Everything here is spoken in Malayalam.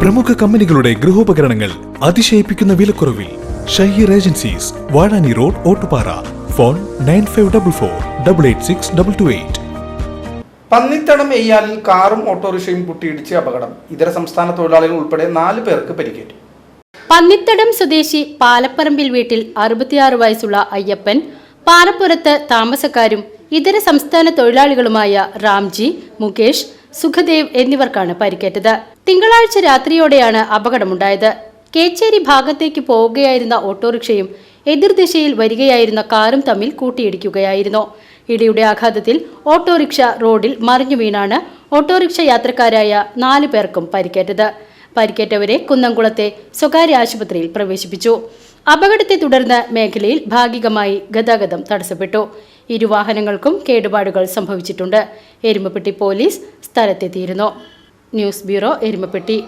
പ്രമുഖ കമ്പനികളുടെ ഗൃഹോപകരണങ്ങൾ അതിശയിപ്പിക്കുന്ന വിലക്കുറവിൽ Shaheer agencies Vazhani road Ottupara. Phone nine five double four double eight six double two eight. Pannithadam എയ്യാലിൽ കാറും ഓട്ടോറിക്ഷയും കൂട്ടിയിടിച്ച് അപകടം. ഇതര സംസ്ഥാന തൊഴിലാളികൾ ഉൾപ്പെടെ നാല് പേർക്ക് പരിക്കേറ്റു. പന്നിത്തടം സ്വദേശി പാലപ്പറമ്പിൽ വീട്ടിൽ അറുപത്തിയാറ് വയസ്സുള്ള അയ്യപ്പൻ പാലപ്പുറത്ത് താമസക്കാരും ഇതര സംസ്ഥാന തൊഴിലാളികളുമായ റാംജി മുകേഷ് സുഖദേവ് എന്നിവർക്കാണ് പരിക്കേറ്റത്. തിങ്കളാഴ്ച രാത്രിയോടെയാണ് അപകടമുണ്ടായത്. കേച്ചേരി ഭാഗത്തേക്ക് പോവുകയായിരുന്ന ഓട്ടോറിക്ഷയും എതിർദിശയിൽ വരികയായിരുന്ന കാറും തമ്മിൽ കൂട്ടിയിടിക്കുകയായിരുന്നു. ഇടിയുടെ ആഘാതത്തിൽ ഓട്ടോറിക്ഷ റോഡിൽ മറിഞ്ഞു വീണാണ് ഓട്ടോറിക്ഷ യാത്രക്കാരായ നാലു പേർക്കും പരിക്കേറ്റത്. പരിക്കേറ്റവരെ കുന്നംകുളത്തെ സ്വകാര്യ ആശുപത്രിയിൽ പ്രവേശിപ്പിച്ചു. അപകടത്തെ തുടർന്ന് മേഖലയിൽ ഭാഗികമായി ഗതാഗതം തടസ്സപ്പെട്ടു. ഇരുവാഹനങ്ങൾക്കും കേടുപാടുകൾ സംഭവിച്ചിട്ടുണ്ട്. Erumapetty police സ്ഥലത്തെത്തിയിരുന്നു. News bureau Erumapetty.